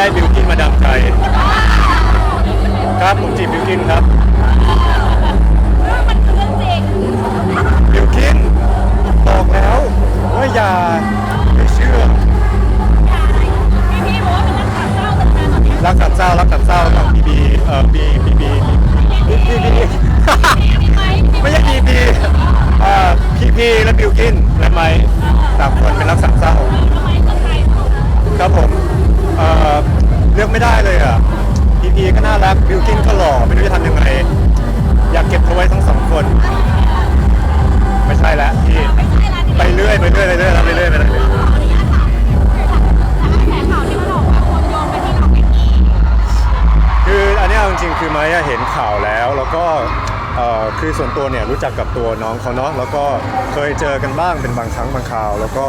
ก็เลยได้บิวกินมาดามใจ ครับผมจีบบิวกินครับมันคือเรื่องจริงบิวกินบอกแล้วว่าอย่า ส่วนตัวเนี่ยรู้จักกับตัวน้องเขาเนาะแล้วก็เคยเจอกันบ้างเป็นบางครั้งบางคราว แล้วก็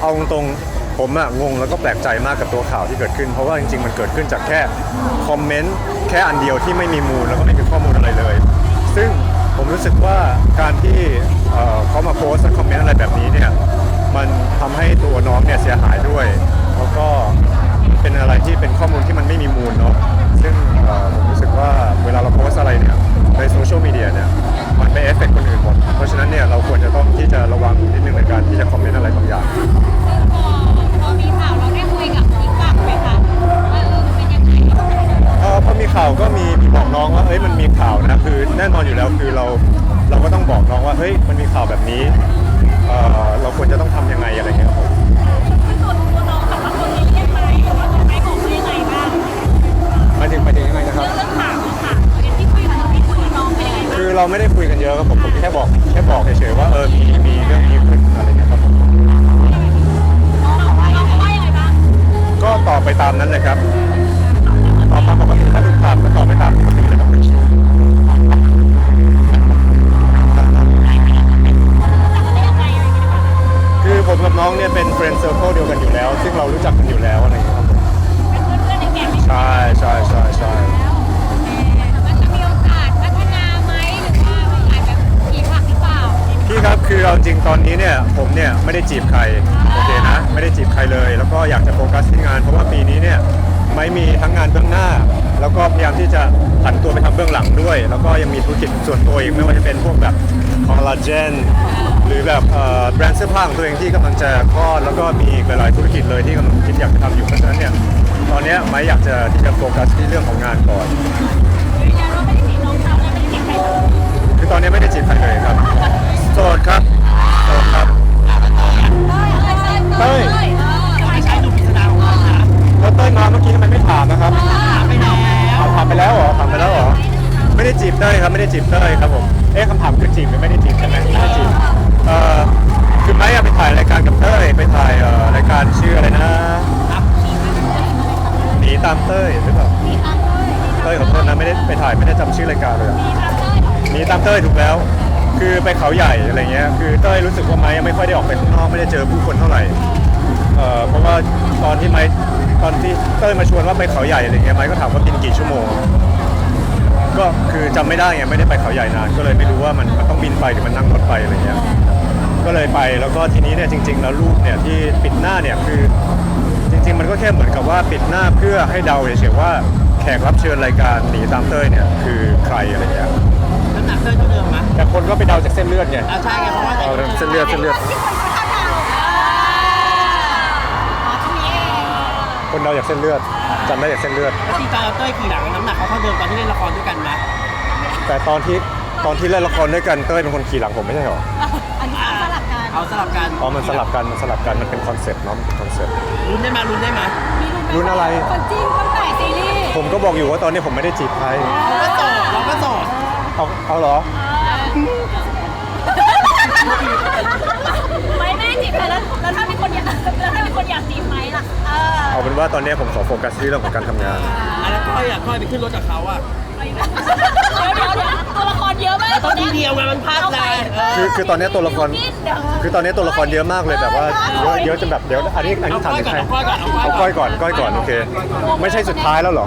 เอาตรงๆผมอะงงแล้วก็แปลกใจมากกับตัวข่าวที่เกิดขึ้น เพราะว่าจริงๆมันเกิดขึ้นจากแค่คอมเมนต์แค่อันเดียวที่ไม่มีมูลแล้วก็ไม่มีข้อมูลอะไรเลย ซึ่งผมรู้สึกว่าการที่เอ่อเขามาโพสต์คอมเมนต์อะไรแบบนี้เนี่ยมันทำให้ตัวน้องเนี่ยเสียหายด้วย แล้วก็เป็นอะไรที่เป็นข้อมูลที่มันไม่มีมูลเนาะ ซึ่งเอ่อผมรู้สึกว่าเวลาเราโพสต์อะไรเนี่ยในโซเชียลมีเดียเนี่ยมันไปเอฟเฟกต์คนอื่นหมด เพราะฉะนั้นเนี่ยเราควรจะต้องที่จะระวังนิดนึงในการที่จะคอมเมนต์อะไรบางอย่าง ซึ่งพอพอมีข่าวเราได้คุยกับอีกฝั่งไหมคะว่าเออมันเป็นยังไงเอ่อพอมีข่าวก็มีมีบอกน้องว่าเอ้ยมันมีข่าวนะคือแน่นอนอยู่แล้วคือเราเราก็ต้องบอกน้องว่าเฮ้ยมันมีข่าวแบบนี้เอ่อเราควรจะต้องทำยังไงอะไรเงี้ยครับผม เราไม่ได้คุยกันเยอะครับผมผมแค่บอกแค่บอกเฉยๆว่าเออมีมีเรื่องนี้ขึ้นอะไรเงี้ยครับผมก็ตอบไปตามนั้นเลยครับตอบตามปกติถ้าทุกคำก็ตอบไปตามปกติเลยครับคือผมกับน้องเนี่ยเป็นเฟรนด์เซอร์เคิลเดียวกันอยู่แล้ว ซึ่งเรารู้จัก คือเอาจริงตอนนี้เนี่ยผมเนี่ยไม่ได้จีบใครโอเคนะ ไม่ได้จีบใครเลย แล้วก็อยากจะโฟกัสที่งาน เพราะว่าปีนี้เนี่ยไม่มีทั้งงานเบื้องหน้า แล้วก็พยายามที่จะผันตัวไปทำเบื้องหลังด้วย แล้วก็ยังมีธุรกิจส่วนตัวอีกไม่ว่าจะเป็นพวกแบบคอลลาเจนหรือแบบเอ่อแบรนด์เสื้อผ้าของตัวเองที่กำลังจะคลอดแล้วก็มีอีกหลายๆธุรกิจเลยที่กำลังคิดอยากจะทำอยู่เพราะฉะนั้นเนี่ยตอนเนี้ยไม่อยากจะที่จะโฟกัสที่เรื่องของงานก่อน ได้จีบเต้ยครับไม่ได้จีบเต้ยครับผมเอ๊ะคำถามคือจีบหรือไม่ได้จีบใช่ไหมไม่ได้จีบเอ่อคือไม่อะไปถ่ายรายการกับเต้ยไปถ่ายเอ่อรายการชื่ออะไรนะหนีตามเต้ยหรือเปล่าเต้ยขอโทษนะไม่ได้ไปถ่ายไม่ได้จำชื่อรายการเลยอะหนีตามเต้ยถูกแล้ว คือไปเขาใหญ่อะไรเงี้ยคือเต้ยรู้สึกว่าไม้ยังไม่ค่อยได้ออกไปข้างนอกไม่ได้เจอผู้คนเท่าไหร่เอ่อเพราะว่าตอนที่ไม้ตอนที่เต้ยมาชวนว่าไปเขาใหญ่อะไรเงี้ยไม้ก็ถามว่าบินกี่ชั่วโมง ก็คือจำไม่ได้ไงไม่ได้ไปเขาใหญ่นานก็เลยไม่รู้ว่ามันมันต้องบินไปหรือมันนั่งรถไปอะไรเงี้ยก็เลยไปแล้วก็ทีนี้เนี่ยจริง ๆ แล้วรูปเนี่ยที่ปิดหน้าเนี่ยคือ จริง ๆ มันก็แค่เหมือนกับว่าปิดหน้าเพื่อให้เดาเฉยๆว่าแขกรับเชิญรายการหนีตามเต้ยเนี่ยคือใครอะไรเงี้ยน้ำหนักเต้ยเท่าเดิมไหมแต่คนก็ไปเดาจากเส้นเลือดไงอ่าใช่ไงเพราะว่าเอาเส้นเลือดเส้นเลือด คนเดาจากเส้นเลือด จำได้จากเส้นเลือดแล้วที่ตาเต้ยขี่หลังน้ำหนักเขาเท่าเดิมตอนที่เล่นละครด้วยกันไหมแต่ตอนที่ตอนที่เล่นละครด้วยกันเต้ยเป็นคนขี่หลังผมไม่ใช่เหรออันนี้สลับกันเอาสลับกันอ๋อมันสลับกันมันสลับกันมันเป็นคอนเซ็ปต์เนาะมันเป็นคอนเซ็ปต์ลุ้นได้ไหมลุ้นได้ไหมรุ่นอะไร คนจิ้นตั้งแต่ซีรีส์ผมก็บอกอยู่ว่าตอนนี้ผมไม่ได้จีบใครเราก็โสดเราก็โสดเอาเอาเหรอไม่ไม่ได้จีบใครแล้วแล้วถ้ามีคนอยากแล้วถ้ามีคนอยากจีบไหมล่ะ เออเอาเป็นว่าตอนนี้ผมขอโฟกัสที่เรื่องของการทำงานอะแล้วก้อยอะก้อยไปขึ้นรถกับเขาอะเดี๋ยวเดี๋ยวเดี๋ยวตัวละครเยอะมากแล้วตอนที่เดียวไงมันพลาดเลยเออคือคือตอนนี้ตัวละคร คือตอนนี้ตัวละครเยอะมากเลยแบบว่าเยอะเยอะจนแบบเดี๋ยวอันนี้อันนี้ถามถึงใครเอาก้อยก่อนเอาก้อยก่อนก้อยก่อนโอเค ไม่ใช่สุดท้ายแล้วเหรอ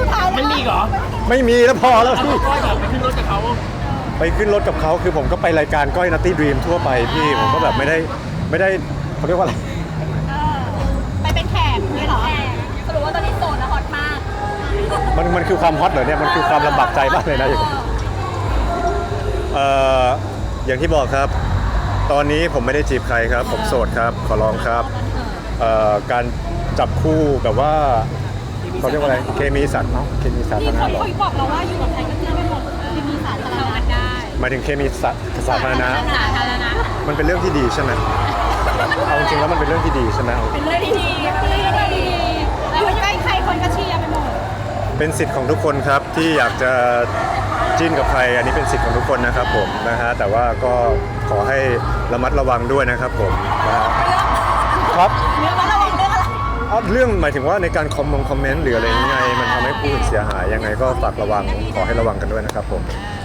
สุดท้ายมันมีอีกเหรอไม่มีแล้วพอแล้วเอาพี่ ก้อยก่อนไปขึ้นรถกับเขาไปขึ้นรถกับเขาคือผมก็ไปรายการก้อยนัตตี้ดรีมทั่วไปพี่ผมก็แบบไม่ได้ไม่ได้เขาเรียกว่าอะไร ไปเป็นแขกนี่เหรอสรุปว่ามันมันคือความฮอตเหรอเนี่ยมันคือความลำบากใจมากเลยนะอย่างเอ่ออย่างที่บอกครับ ตอนนี้ผมไม่ได้จีบใครครับ ผมโสดครับ ขอร้องครับเอ่อการจับคู่แบบว่าเขาเรียกว่าอะไรเคมีสัตว์เนาะเคมีสัตว์ที่นะเขาหรอเขาบอกเราว่าอยู่กับใครก็เชื่อไม่หมดที่มีสาธารณะได้หมายถึงเคมีสัตว์สาธารณะสาธารณะมันเป็นเรื่องที่ดีใช่ไหม เอาจริงๆแล้วมันเป็นเรื่องที่ดีใช่ไหมเอาเป็นเรื่องที่ดีเป็นเรื่องที่ดีอยู่ใกล้ใครคนก็เชียร์ไปหมดเป็นสิทธิ์ของทุกคนครับที่อยากจะจิ้นกับใคร อันนี้เป็นสิทธิ์ของทุกคนนะครับผมนะฮะแต่ว่าก็ขอให้ระมัดระวังด้วยนะครับผมนะฮะครับเรื่องอะไรเรื่องอะไรเอาเรื่องหมายถึงว่าในการคอมมงคอมเมนต์หรืออะไรยังไง มันทำให้ผู้อื่นเสียหายยังไงก็ฝากระวังขอให้ระวังกันด้วยนะครับผม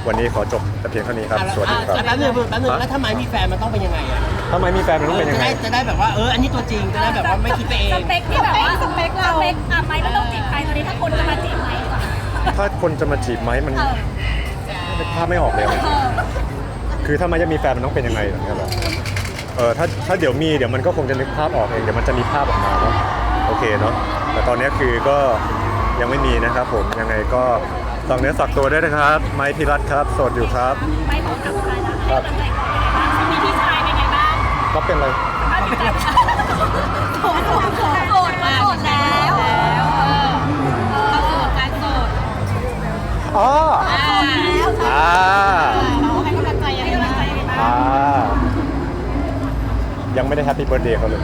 วันนี้ขอจบแต่เพียงเท่านี้ครับสวัสดีครับแป๊บนึงแป๊บนึงแล้วถ้าไม้มีแฟนมันต้องเป็นยังไงอะ ทำไมมีแฟนมันต้องเป็นยังจะไง ได้จะได้แบบว่าเอออันนี้ตัวจริงจะได้แบบว่าไม่คิดไปเองสเปคที่แบบว่าสเปคเราสเปคอะไม่ไม่ต้องจีบใครตอนนี้ถ้าคนจะมาจีบไหมก่อนถ้าคนจะมาจีบไหมมันนึกภาพไม่ออกเลยอะคือถ้ามันจะมีแฟนมันต้องเป็นยังไงอย่างเงี้ยเหรอเออถ้าถ้าเดี๋ยวมีเดี๋ยวมันก็คงจะนึกภาพออกเองเดี๋ยวมันจะมีภาพออกมาเนาะโอเคเนาะแต่ตอนนี้คือก็ยังไม่มีนะครับผมยังไงก็ฝากเนื้อฝากตัวด้วยนะครับ ไม้พิรัตครับโสดอยู่ครับ ไม่ขอถามใครนะให้กำลังใจเขาเป็นไงบ้าง ก็เป็นอะไรถ้าติดใจโสดโสดโสดโสดมาโสดแล้วแล้วเออเราโสดการโสดอ๋ออ่าแล้วอ่าเราให้กำลังใจยังไงบ้างอ่ายังไม่ได้แฮปปี้เบิร์ดเดย์เขาเลย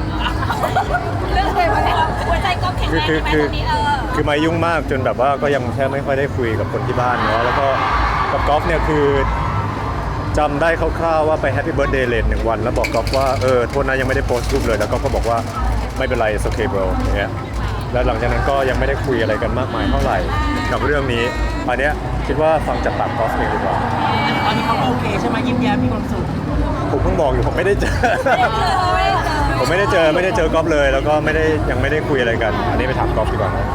เรื่องอะไรวะเนี่ยหัวใจก็แข็งคืแรองคือไหมคือตอนนี้เออคือมายุ่งมากจนแบบว่าก็ยังแทบไม่ค่อยได้คุยกับคนที่บ้านเนาะแล้วก็กับกอล์ฟเนี่ยคือ จำได้คร่าวๆว่าไปแฮปปี้เบิร์ดเดย์เลทหนึ่งวัน แล้วบอกกอล์ฟว่า เออ โทษนะยังไม่ได้โพสต์รูปเลย แล้วก็ก็บอกว่าไม่เป็นไรโอเคบรอย่างเงี้ยแล้วหลังจากนั้นก็ยังไม่ได้คุยอะไรกันมากมายเท่าไหร่กับเรื่องนี้อันเนี้ยคิดว่าฟังจากปากกอล์ฟเองดีกว่าตอนนี้เขาก็โอเคใช่ไหมยิ้มแย้มมีความสุขผมเพิ่งบอกอยู่ผมไม่ได้เจอ ผมไม่ได้เจอไม่ได้เจอกอล์ฟเลย แล้วก็ไม่ได้ยังไม่ได้คุยอะไรกัน อันนี้ไปถามกอล์ฟดีกว่านะ